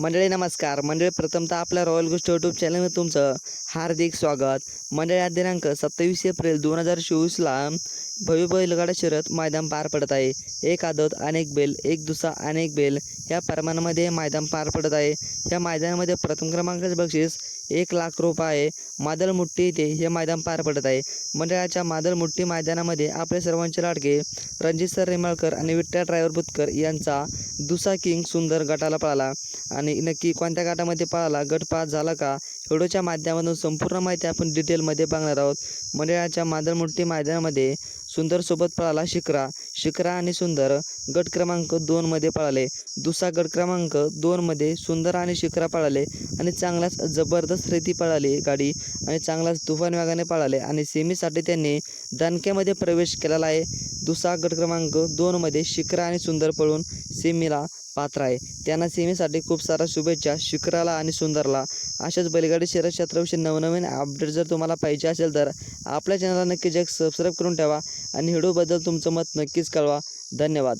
मंडळी नमस्कार. मंडळी प्रथमतः आपल्या रॉयल गोष्ट यूट्यूब चॅनलमध्ये तुमचं हार्दिक स्वागत. मंडळी आज दिनांक सत्तावीस एप्रिल दोन हजार चोवीसला भव्य बैलगाडा शर्यत मैदान पार पडत आहे. एक आदत अनेक बेल एक दुसरा अनेक बेल या प्रमाणामध्ये मैदान पार पडत आहे. या मैदानामध्ये प्रथम क्रमांकाचे बक्षीस एक लाख रुपये आहे. मादल मुठ्ठी येथे हे मैदान पार पडत आहे. मंडळाच्या मादल मुठ्ठी मैदानामध्ये आपले सर्वांचे लाडके रणजित सर रेमाळकर आणि विठ्ठल ड्रायव्हर बुतकर यांचा दुसा किंग सुंदर गटाला पळाला. आणि नक्की कोणत्या गटामध्ये पळाला गट पास झाला का? व्हिडिओच्या माध्यमातून संपूर्ण माहिती आपण डिटेलमध्ये बघणार आहोत. मंडळाच्या मादलमुट्टी मैदानामध्ये सुंदरसोबत पळाला शिखरा शिखरा आणि सुंदर गट क्रमांक दोनमध्ये पळाले. दुसरा गट क्रमांक दोनमध्ये सुंदर आणि शिखरा पळाले आणि चांगलाच जबरदस्त रीती पळाली गाडी. आणि चांगलाच तुफान वेगाने पळाले आणि सेमीसाठी त्यांनी दणक्यामध्ये प्रवेश केलेला आहे. दुसरा गट क्रमांक दोनमध्ये शिखरा आणि सुंदर पळून सेमीला पात्र आहे. त्यांना सेमीसाठी खूप साऱ्या शुभेच्छा शिखराला आणि सुंदरला. अशाच बैलगाडी शर्यत क्षेत्राविषयी नवनवीन अपडेट जर तुम्हाला पाहिजे असेल तर आपल्या चॅनलला नक्की जग सबस्क्राईब करून ठेवा आणि व्हिडिओबद्दल तुमचं मत नक्कीच कळवा. धन्यवाद.